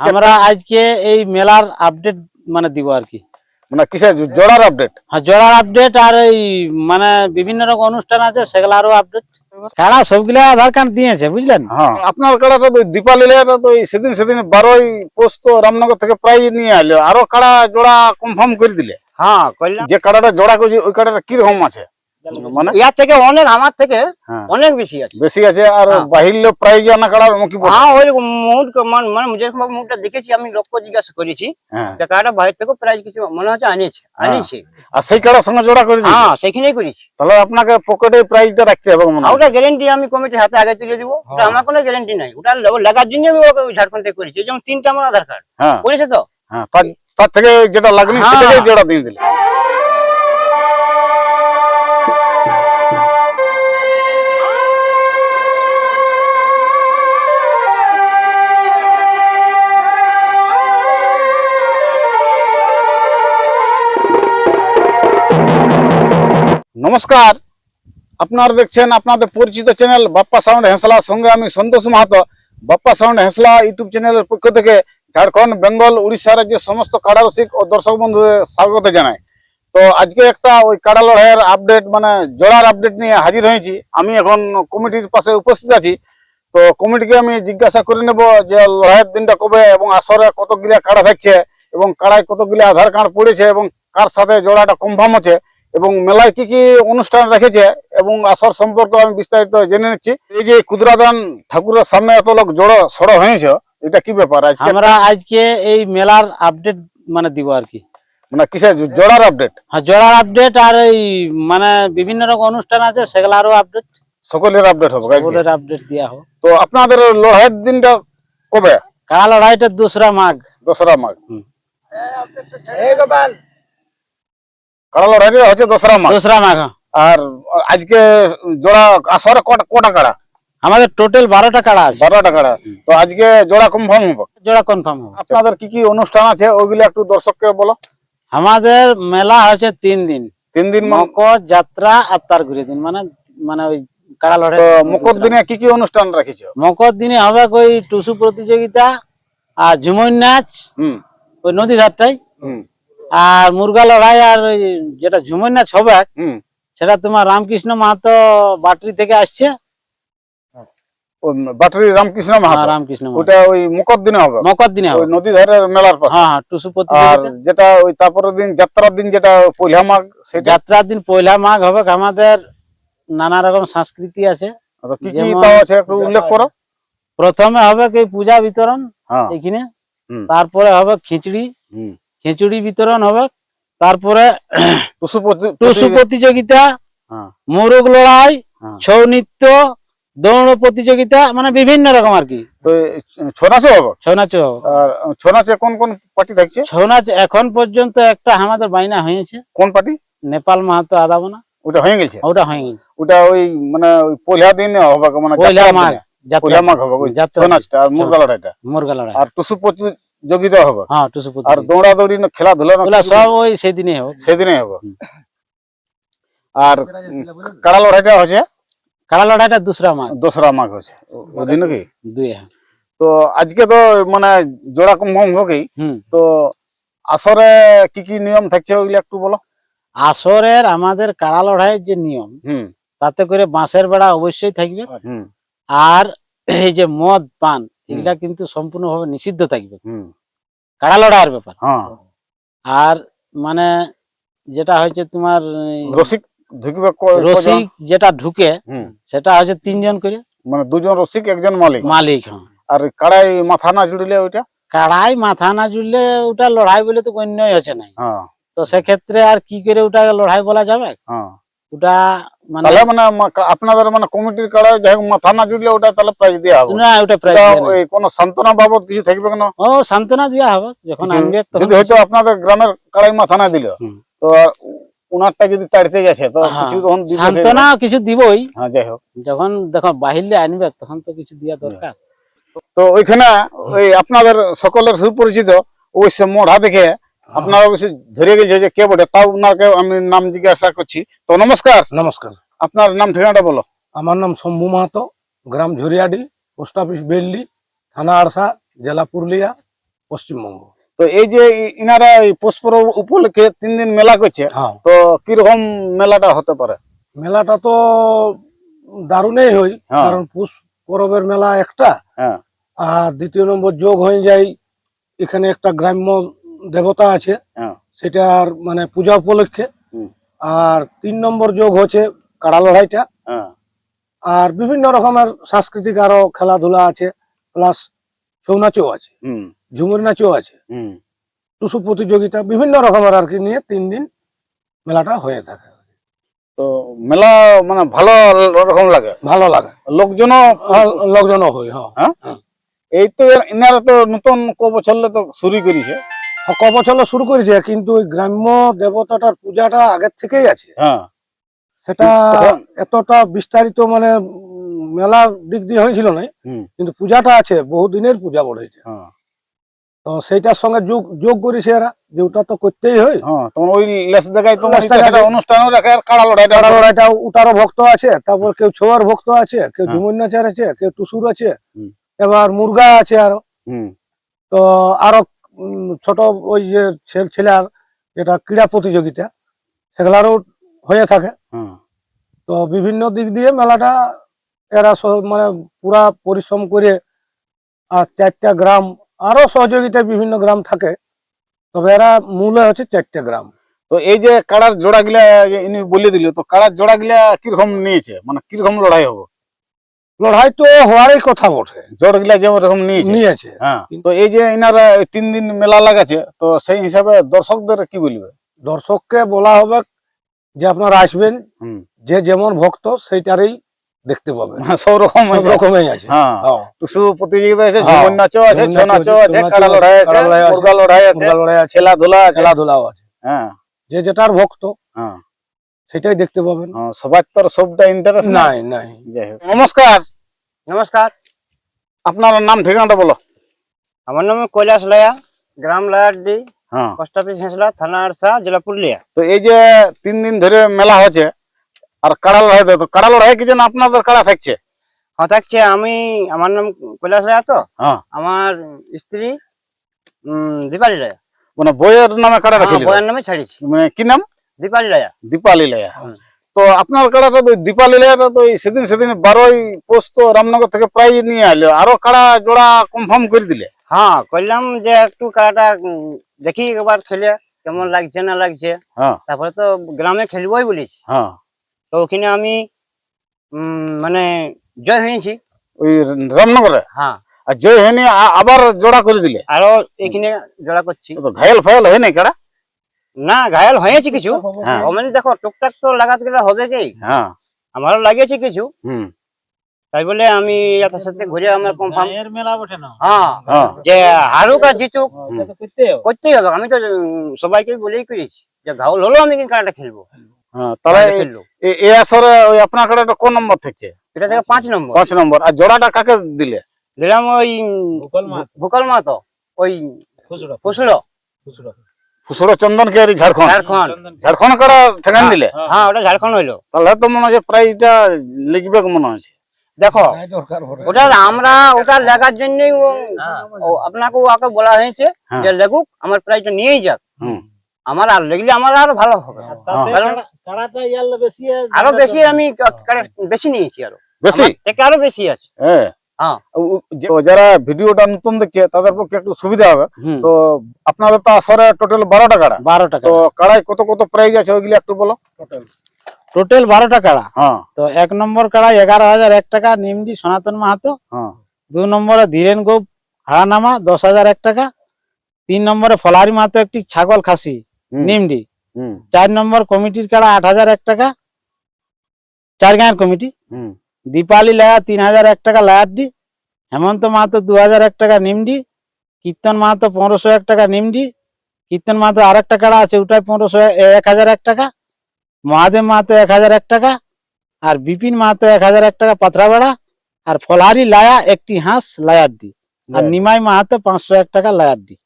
আমরা আজকে এই মেলার আপডেট মানে দিব আর কি। মানে কিসের জোড়ার আপডেট হ্যাঁ জোড়ার আপডেট আর এই মানে বিভিন্ন রকম অনুষ্ঠান আছে সেগুলারও আপডেট কারা সবগুলা আধার কার্ড দিয়েছে বুঝলেন? হ্যাঁ আপনার কাড়াটা তো দীপালি তো সেদিন সেদিন বারোই পোস্ট তো রামনগর থেকে প্রাইজ নিয়ে আলো আরও কাড়া জোড়া কনফার্ম করে দিলে। হ্যাঁ যে কাড়াটা জোড়া করছি ওই কাড়াটা কীরকম আছে? মানে ইয়ার থেকে অনেক আমার থেকে হ্যাঁ। অনেক বেশি আছে। বেশি আছে আর হ্যাঁ। বাহিল্য প্রাইজ আনা কাড়া কি হ্যাঁ ওই মুড মানে মানে যেরকম মুডটা দেখেছি আমি লক্ষ্য জিজ্ঞাসা করেছি। হ্যাঁ। যে কাটা বাইরে থেকে প্রাইজ কিছু মনে হচ্ছে আনিয়েছে আনিয়েছে। আর সেই কাড়ার সঙ্গে জোড়া করে হ্যাঁ সেখানেই করেছি। তাহলে আপনাকে পকেটে প্রাইজটা রাখতে হবে মনে। ওটা গ্যারেন্টি আমি কমিটির হাতে আগে তুলে দিব। ওটা আমার কোনো গ্যারেন্টি নাই। ওটা লাগার জন্য আমি ওই ঝাড়খণ্ড থেকে করেছি। যেমন তিনটা আমার আধার কার্ড। করেছে তো? হ্যাঁ তার- থেকে যেটা লাগনি। সেটাকেই জোড়া দিয়ে দিলে। নমস্কার। আপনারা দেখছেন আপনাদের পরিচিত চ্যানেল বাপ্পা সাউন্ড হেঁসলার সঙ্গে আমি সন্তোষ মাহাতো। বাপ্পা সাউন্ড হেঁসলা ইউটিউব চ্যানেলের পক্ষ থেকে ঝাড়খণ্ড, বেঙ্গল, উড়িষ্যা রাজ্যের সমস্ত কাড়া রসিক ও দর্শক বন্ধুদের স্বাগত জানাই। তো আজকে একটা ওই কাড়া লড়াইয়ের আপডেট মানে জোড়ার আপডেট নিয়ে হাজির হয়েছি। আমি এখন কমিটির পাশে উপস্থিত আছি। তো কমিটিকে আমি জিজ্ঞাসা করে নেব যে লড়াইয়ের দিনটা কবে এবং আসরে কতগুলা কাড়া থাকছে এবং কাড়ায় কতগুলা আধার কার্ড পড়েছে এবং কার সাথে জোড়াটা কনফার্ম হচ্ছে। এবং মেলায় কি কি অনুষ্ঠান রেখেছে এবং আসর সম্পর্কে আমি বিস্তারিত জেনে নিচ্ছি। এই যে ক্ষুদ্রাদান ঠাকুরের সামনে এত লোক জড়ো সড়ো হয়েছে এটা কি ব্যাপার? আজকে আমরা আজকে এই মেলার আপডেট মানে দিব আর কি। মানে কিসের জোড়ার আপডেট হ্যাঁ জোড়ার আপডেট আর এই মানে বিভিন্ন রকম অনুষ্ঠান আছে সেগুলারও আপডেট সকলের আপডেট হবে সকলের আপডেট দেওয়া হোক। তো আপনাদের লড়াইয়ের দিনটা কবে? কারা লড়াইটা? দোসরা মাঘ। দোসরা মাঘ। হুম। কাড়া লড়াইটা হচ্ছে দোসরা মাঘ দোসরা মাঘ। আর আজকে জোড়া আসরে কটা কটা কাড়া আমাদের টোটাল বারোটা কাড়া আছে বারোটা কাড়া তো আজকে জোড়া কনফার্ম হবে জোড়া কনফার্ম হবে আপনাদের কি কি অনুষ্ঠান আছে ওইগুলো একটু দর্শককে বলো আমাদের মেলা হয়েছে তিন দিন তিন দিন মকর যাত্রা আর তার ঘুরে দিন মানে মানে ওই কাড়া লড়াই মকর দিনে কি কি অনুষ্ঠান রাখিছো মকর দিনে হবে ওই টুসু প্রতিযোগিতা আর ঝুমুর নাচ হুম ওই নদী ধারটাই হুম আর মুরগা লড়াই আর ওই যেটা ঝুমুর নাচ হবে সেটা তোমার রামকৃষ্ণ মাহাতো বাটরি থেকে আসছে। বাটরি রামকৃষ্ণ হ্যাঁ, মাহাতো। রামকৃষ্ণ। ওটা ওই হবে? মকর দিনে ওই হবে নদী ধারের মেলার পাশে হ্যাঁ হ্যাঁ টুসু আর যেটা ওই তারপরের দিন যাত্রার দিন যেটা পয়লা মাঘ সেটা? যাত্রার দিন পয়লা মাঘ হবে আমাদের নানা রকম সংস্কৃতি আছে। কি কি তাও আছে একটু উল্লেখ করো। প্রথমে হবে কি পূজা বিতরণ এখানে। তারপরে হবে খিচড়ি। খিচুড়ি বিতরণ হবে তারপরে টুসু প্রতি- টুসু প্রতি- প্রতিযোগিতা হ্যাঁ। মোরগ লড়াই হ্যাঁ। ছৌ নৃত্য দৌড় প্রতিযোগিতা মানে বিভিন্ন রকম আর কি। ছৌ হবে? নাচ ছৌ নাচে কোন কোন পার্টি থাকছে? ছৌ নাচ এখন পর্যন্ত একটা আমাদের বাইনা হয়েছে। কোন পার্টি? নেপাল মাহাতো আদাবনা। ওটা হয়ে গেছে? ওটা হয়ে গেছে। ওটা ওই মানে ওই পয়লা দিন হবে মানে পয়লা মাঘ পয়লা মাঘ হবে ছৌ নাচটা আর মুরগা লড়াইটা। মুরগা লড়াই। আর টুসু প্রতিযোগিতা হবে। হ্যাঁ টুসু আর দৌড়াদৌড়ি না খেলাধুলা সব ওই সেদিনে হবে। সেদিনে হবে। আর কাড়া লড়াইটা হচ্ছে? কারা লড়াইটা দুসরা মাঘ। দোসরা মাঘ হচ্ছে। ওই দিন কি? দুই হ্যাঁ। তো আজকে তো মানে জোড়া কনফার্ম হবে হুম। তো আসরে কি কি নিয়ম থাকছে ওইগুলো একটু বলো। আসরের আমাদের কারা লড়াইয়ের যে নিয়ম হুম। তাতে করে বাঁশের বেড়া অবশ্যই থাকবে। হুম। আর এই যে মদ পান এগুলা কিন্তু সম্পূর্ণভাবে নিষিদ্ধ থাকবে। কারা লড়াইয়ের ব্যাপার। হ্যাঁ। আর মানে যেটা হচ্ছে তোমার রসিক ঢুকবে রসিক যেটা ঢুকে সেটা হচ্ছে তিনজন করে। মানে দুজন রসিক একজন মালিক। মালিক হ্যাঁ। আর কাড়াই মাথা না জুড়লে ওইটা? কাড়াই মাথা না জুড়লে ওটা লড়াই বলে তো গণ্যই হচ্ছে নাই। হ্যাঁ। তো সেক্ষেত্রে আর কি করে ওটা লড়াই বলা যাবে? হ্যাঁ। ওটা তাহলে মানে আপনাদের মানে কমিটির কাড়াই যাই হোক মাথা না জুড়লে ওটা তাহলে প্রাইজ দেওয়া হবে। না ওটা প্রায় ওটা দেয়া নেই। ওই কোনো সান্ত্বনা বাবদ কিছু থাকবে কেন? ও সান্ত্বনা দেওয়া হবে। যখন আনবে যদি হয়তো আপনাদের গ্রামের কাড়াই মাথা না দিল তো উনারটা যদি তাড়িতে গেছে তো হ্যাঁ, কিছু তখন সান্ত্বনা কিছু দিবই। হ্যাঁ যাই হোক। যখন দেখো বাহিরলে আনবে তখন তো কিছু দেওয়া দরকার। তো ওইখানে ওই আপনাদের সকলের সুপরিচিত ওই সে মোড়া দেখে আপনারা অবশ্যই ধরে গেছে যে কে বটে তাও ওনাকে আমি নাম জিজ্ঞাসা করছি। তো নমস্কার। নমস্কার। আপনার নাম ঠিকানাটা বলো। আমার নাম শম্ভু মাহাতো গ্রাম ঝরিয়াডি পোস্ট অফিস বেল্লি থানা আড়সা জেলা পুরুলিয়া পশ্চিমবঙ্গ। তো এই যে ইনারা এই উপলক্ষে তিন দিন মেলা করছে হ্যাঁ। তো কীরকম মেলাটা হতে পারে? মেলাটা তো দারুণই হয় হ্যাঁ। কারণ পুষ পরবের মেলা একটা হ্যাঁ। আর দ্বিতীয় নম্বর যোগ হয়ে যায় এখানে একটা গ্রাম্য দেবতা আছে হ্যাঁ। সেটার মানে পূজা উপলক্ষে। আর তিন নম্বর যোগ হচ্ছে কাড়া লড়াইটা। হ্যাঁ। আর বিভিন্ন রকমের সাংস্কৃতিক আরও খেলাধুলা আছে প্লাস ছৌ নাচও আছে হুম। ঝুমুর নাচও আছে। হুম। টুসু প্রতিযোগিতা বিভিন্ন রকমের আর কি নিয়ে তিন দিন মেলাটা হয়ে থাকে। তো মেলা মানে ভালো রকম লাগে? ভালো লাগে। লোকজনও আর লোকজনও হয় হ্যাঁ। এই তো ইনারা তো নতুন ক বছরলে তো শুরু করেছে। ক বছর শুরু করেছে কিন্তু ওই গ্রাম্য দেবতাটার পূজাটা আগের থেকেই আছে। হ্যাঁ। সেটা এতটা বিস্তারিত মানে মেলার দিক দিয়ে হয়েছিল না কিন্তু পূজাটা আছে বহুদিনের পূজা বড় এটা হ্যাঁ। তো সেইটার সঙ্গে যোগ যোগ করেছে এরা যে ওটা তো করতেই হয়। হ্যাঁ তোমার ওই লেস দেখায় রাখে আর কাড়া কাড়া লড়াইটা উটারও ভক্ত আছে তারপর কেউ ছোয়ার ভক্ত আছে কেউ। ঝুমুর নাচার আছে কেউ টুসুর আছে এবার মুরগা আছে আরও। হুম। তো আরও ছোট ওই যে ছেল- ছেলের যেটা ক্রীড়া প্রতিযোগিতা সেগুলারও হয়ে থাকে। তো বিভিন্ন দিক দিয়ে মেলাটা এরা মানে পুরা পরিশ্রম করে আর চারটা গ্রাম আরও সহযোগিতায় বিভিন্ন গ্রাম থাকে তবে এরা মূলে হচ্ছে চারটা গ্রাম। তো এই যে কাড়ার জোড়া গিলা বলে দিল তো কাড়ার জোড়া গিলা কীরকম নিয়েছে? মানে কীরকম লড়াই হবে? লড়াই তো হওয়ারই কথা বটে। গিলা যেরকম নিয়েছে। হ্যাঁ তো এই যে এই তিন দিন মেলা লাগাচ্ছে তো সেই হিসাবে দর্শকদের কি বলবে? দর্শককে বলা হবে যে আপনারা আসবেন যে যেমন ভক্ত সেইটারই দেখতে পাবেন। সব রকম সব। রকমই আছে। হ্যাঁ হ্যাঁ। টুসু প্রতিযোগিতা আছে হ্যাঁ। ঝুমুর নাচও আছে ছৌ নাচও আছে, কাড়া লড়াই আছে, লড়াই আছে, মুরগা লড়াই খেলাধুলা আছে। খেলাধুলাও আছে। হ্যাঁ। যে যেটার ভক্ত হ্যাঁ সেটাই দেখতে পাবেন। হ্যাঁ, সবার তো সবটা ইন্টারেস্ট নাই? নাই যাই হোক। নমস্কার। নমস্কার। আপনার নাম ঠিকানাটা বলো। আমার নাম কৈলাস লয়া গ্রাম লয়ারডি হ্যাঁ। পোস্ট অফিস হেসলা থানা আরসা জেলা পুরুলিয়া। তো এই যে তিন দিন ধরে মেলা হচ্ছে আর কাড়া লড়াই তো কাড়া লড়াই কি যেন আপনাদের কাড়া থাকছে? হ্যাঁ থাকছে। আমি আমার নাম কৈলাস লয়া তো। হ্যাঁ। আমার স্ত্রী দীপালি লয়া। মানে বইয়ের নামে কাড়া হ্যাঁ, রাখিল বইয়ের নামে ছাড়িছি মানে কি নাম? দীপালি লয়া দীপালি লেয়া তো আপনার কাড়াটা তো দীপালি লেয়াটা তো সেদিন সেদিন বারোই পোস্ত রামনগর থেকে প্রায় নিয়ে আলো আরও কাড়া জোড়া কনফার্ম করে দিলে। হ্যাঁ করলাম যে একটু দেখি একবার খেলে কেমন লাগছে না লাগছে। হ্যাঁ। তারপরে তো গ্রামে খেলবোই বলিস। হ্যাঁ। তো ওখানে আমি মানে জয় হয়েছি। ওই রামনগরে? হ্যাঁ। আর জয় হয়নি আবার জোড়া করে দিলে? আরও এখানে জোড়া করছি। ঘায়ল ফায়াল হয় নাই কাড়া? না ঘায়াল হয়েছে কিছু। হ্যাঁ। মানে দেখো টুকটাক তো লাগাতে গেলে হবে কি? হ্যাঁ। আমারও লাগিয়েছে কিছু। হুম। তাই বলে আমি এত সাথে ঘুরে আমার কনফার্ম এর মেলা বটে না। হ্যাঁ। হ্যাঁ। যে হারুক আর জিতুক। তো করতেই হবে। আমি তো সবাইকে বলেই করেছি যে ঘাউল হলো আমি কিন্তু কারাটা খেলব। হ্যাঁ তাহলে এই- আসরে ওই আপনার কোন নম্বর থাকছে এটা থেকে পাঁচ নম্বর। পাঁচ নম্বর। আর জোড়াটা কাকে দিলে? দিলাম ওই। ভূকল মা তো। ওই খুচরো, ফুসলো খুচরো। চন্দন কে ঝাড়খণ্ড? ঝাড়খণ্ড। ঠেকান দিলে? হ্যাঁ ওটা ঝাড়খণ্ড হইল। তাহলে তো মনে হচ্ছে প্রাইজটা লিখবে মনে হচ্ছে। দেখো দরকার ওটা আমরা ওটা লেখার জন্যই ও- ও আপনাকে ওকে বলা হয়েছে হ্যাঁ। যে লেখুক আমার প্রাইজটা নিয়েই যাক। হুম। আমার আর লিখলে আমার আরও ভালো হবে আরও বেশি আমি বেশি নিয়েছি আরও। বেশি? থেকে আরও বেশি আছে। হ্যাঁ হ্যাঁ। যারা ভিডিওটা নতুন দেখছে তাদের পক্ষে একটু সুবিধা হবে। তো আপনাদের তো আসরে টোটাল বারোটা কাড়া। বারো টাকা তো কাড়ায় কত কত প্রাইজ আছে ওইগুলো একটু বলো? টোটাল বারো টাকা হ্যাঁ। তো এক নম্বর কাড়া এগারো হাজার এক টাকা নিমডি সনাতন মাহাতো। হ্যাঁ। দু নম্বরে ধীরেন গোপ হারানামা দশ হাজার এক টাকা। তিন নম্বরে ফলারি মাহাতো একটি ছাগল খাসি নিমডি। হুম, চার নম্বর কমিটির কাড়া আট হাজার এক টাকা। চার গাঁয়ের কমিটি। হুম, দীপালি লায়া তিন হাজার এক টাকা লায়ারডি হেমন্ত মাহাতো দু হাজার এক টাকা নিমডি কীর্তন মাহাতো পনেরোশো এক টাকা নিমডি কীর্তন মাহাতো আর একটা কাড়া আছে ওটাই পনেরোশো এক হাজার এক টাকা মহাদেব মাহাতো এক হাজার এক টাকা আর বিপিন মাহাতো এক হাজার এক টাকা পাথরাবাড়া আর ফলহারি লায়া একটি হাঁস লায়ারডি আর নিমাই মাহাতো পাঁচশো এক টাকা লায়ারডি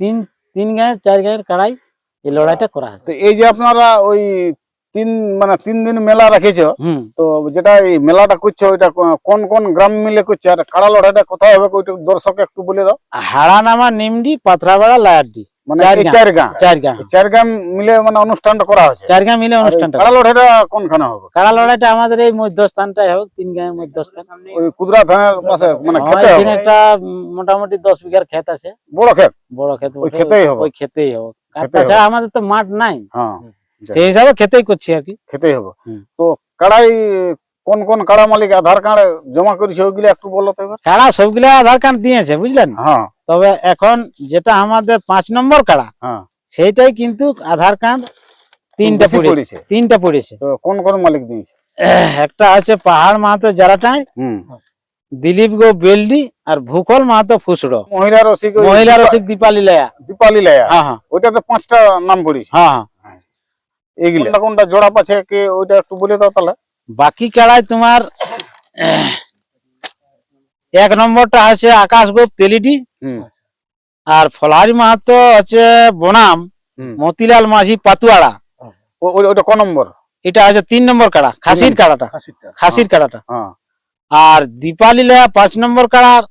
তিন তিন গায়ে চার গায়ের কাড়াই এই লড়াইটা করা হয়। তো এই যে আপনারা ওই তিন মানে তিন দিন মেলা রেখেছো তো যেটা এই মেলাটা করছ ওইটা কোন কোন গ্রাম মিলে করছ? আর কাড়া লড়াইটা কোথায় হবে ওইটা দর্শক একটু বলে দাও। হাড়ানামা নিমডি পাথরাপাড়া লায়ারডি মানে চার গাঁ। চার গাঁ চার গাঁ মিলে মানে অনুষ্ঠানটা করা হয়েছে। চার গাঁ মিলে অনুষ্ঠানটা কাড়া লড়াইটা কোনখানে হবে? কাড়া লড়াইটা আমাদের এই মধ্যস্থানটাই হোক তিন গাঁয়ের মধ্যস্থান। ওই কুদরা থানার পাশে মানে খেতে হবে? একটা মোটামুটি দশ বিঘার ক্ষেত আছে। বড় ক্ষেত? বড় ক্ষেত ওই ক্ষেতেই হবে। ওই খেতেই হবে। তাছাড়া আমাদের তো মাঠ নাই। হ্যাঁ। সেই হিসাবে খেতেই করছি আর কি। খেতেই হবে। তো কাড়াই কোন কোন কাড়া মালিক আধার কার্ড জমা করেছে ওইগুলো একটু বলো তো এবার। কাড়া সবগুলা আধার কার্ড দিয়েছে বুঝলেন? হ্যাঁ। তবে এখন যেটা আমাদের পাঁচ নম্বর কাড়া হ্যাঁ। সেইটাই কিন্তু আধার কার্ড তিনটা পড়েছে। তিনটা পড়েছে। তো কোন কোন মালিক দিয়েছে? একটা হচ্ছে পাহাড় মাহাতো জারাটাই দিলীপ গো বেলডি আর ভূকল মাহাতো ফুসড়ো। মহিলা রসিক মহিলা রসিক দীপালি লায়া। দীপালি লায়া? হ্যাঁ হ্যাঁ। ওইটাতে পাঁচটা নাম পড়েছে। হ্যাঁ হ্যাঁ। এইগুলো কোনটা জোড়া পাচ্ছে কে ওইটা একটু বলে দাও তাহলে। বাকি কাড়ায় তোমার এক নম্বরটা হচ্ছে আকাশ গোপ তেলিডি। আর ফলাহারি মাহাতো হচ্ছে বনাম মতিলাল মাঝি পাতুয়াড়া। ওইটা ক নম্বর? এটা হচ্ছে তিন নম্বর কাড়া খাসির কাড়াটা। খাসির কাড়াটা। হ্যাঁ আর দীপালি লায়া পাঁচ নম্বর কাড়ার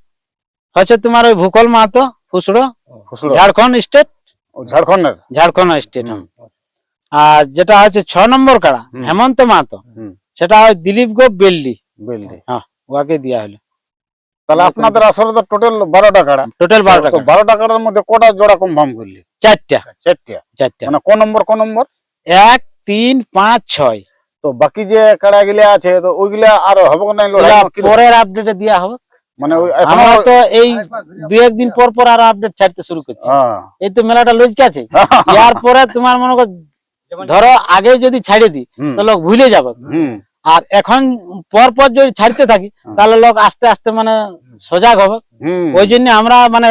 হচ্ছে তোমার ওই ভূকল মাহাতো ফুসড়ো ফুসড়ো। ঝাড়খণ্ড স্টেট। ও ঝাড়খণ্ডের? ঝাড়খণ্ড স্টেট। আর যেটা হচ্ছে ছ নম্বর কাড়া হেমন্ত মাহাতো সেটা হয় দিলীপ গো বেল্লি। বেলডি ওকে দেওয়া হলো। তাহলে আপনাদের আসলে তো টোটাল বারোটা কাড়া। টোটাল বারো তো টাকা বারোটা কাড়ার মধ্যে কটা জোড়া কনফার্ম করলি? চারটা। চারটা। চারটা। মানে ক নম্বর ক নম্বর? এক তিন পাঁচ ছয়। তো বাকি যে কাড়া গুলা আছে তো ওইগুলা আর হবে না? পরের আপডেটে দেওয়া হবে। মানে আমরা তো এই দুই একদিন পর পর আরও আপডেট ছাড়তে শুরু করছি। হ্যাঁ। এই তো মেলাটা লজকে আছে। ইয়ার পরে তোমার মনে কর ধরো আগে যদি ছাড়ে দিই লোক ভুলে যাবে। আর এখন পর পর যদি ছাড়তে থাকি তাহলে লোক আস্তে আস্তে মানে সজাগ হবে। ওই জন্য আমরা মানে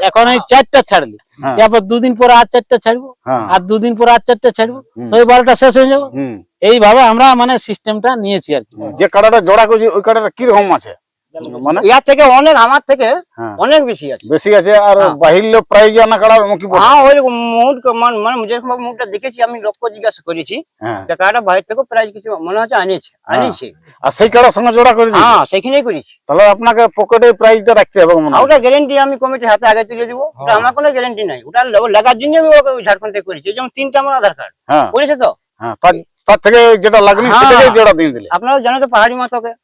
এখন- এই চারটা ছাড়লি। হ্যাঁ। তারপর দুদিন পরে আর চারটা ছাড়বো। হ্যাঁ। আর দুদিন পরে আর চারটা ছাড়বো। তো ওই বারোটা শেষ হয়ে যাব। এইভাবে আমরা মানে সিস্টেমটা নিয়েছি আর কি। যে কাড়াটা জোড়া করছি ওই কাড়াটা কীরকম আছে? মানে? ইয়ার থেকে অনেক আমার থেকে হ্যাঁ। অনেক বেশি আছে। বেশি আছে আর হ্যাঁ। বাহিল্য প্রাইজ আনা কাড়ার মুখী পড়ে হ্যাঁ ওই মুড মানে মানে যেরকম মুডটা দেখেছি আমি লক্ষ্য জিজ্ঞাসা করেছি। হ্যাঁ। যে কাটা বাইরে থেকে প্রাইজ কিছু মনে হচ্ছে আনিয়েছে আনিয়েছে আর সেই কাড়ার সঙ্গে জোড়া করে দিই হ্যাঁ সেখানেই করেছি। তাহলে আপনাকে পকেটে প্রাইজটা রাখতে হবে মনে আর হয়। ওটা গ্যারেন্টি আমি কমিটির হাতে আগে তুলে দিব। ওটা আমার কোনো গ্যারেন্টি নাই। ওটা ল- লাগার জন্য আমি ওকে ওই ঝাড়খণ্ড থেকে করেছি। যেমন তিনটা আমার আধার কার্ড হ্যাঁ। করেছে তো? হ্যাঁ তার- তার থেকে যেটা লাগনি হ্যাঁ। সেটাকেই জোড়া দিয়ে দিলে। আপনারা জানো তো পাহাড়ি মাতাকে। হ্যাঁ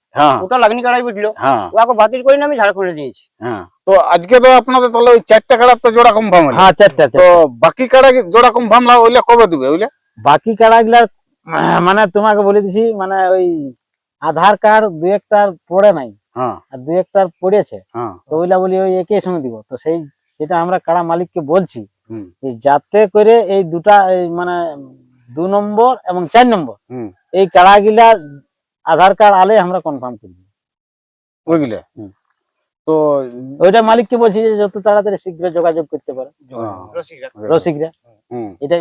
ওটা লাগনি কারাই বুঝলো। হ্যাঁ। ওকে বাতিল করে আমি ঝাড়খণ্ডে দিয়েছি। হ্যাঁ। তো আজকে তো আপনাদের তাহলে ওই চারটা কাড়ার তো জোড়া কনফার্ম হ্যাঁ চারটা তো বাকি কাড়া জোড়া কনফার্ম ওইলে কবে দিবে ওইলে? বাকি কাড়াগুলা মানে তোমাকে বলে দিছি মানে ওই আধার কার্ড দু একটার পড়ে নাই। হ্যাঁ। আর দু একটার পড়েছে। হ্যাঁ। তো ওইলা বলি ওই একই সঙ্গে দিব। তো সেই সেটা আমরা কাড়া মালিককে বলছি হুম। যে যাতে করে এই দুটা মানে দু নম্বর এবং চার নম্বর হুম। এই কাড়াগুলা আধার কার্ড আলে আমরা কনফার্ম করি বুঝলে? হুম। তো ওইটা মালিককে বলছি যে যত তাড়াতাড়ি শীঘ্র যোগাযোগ করতে পারে। হ্যাঁ, রসিকরা। এটাই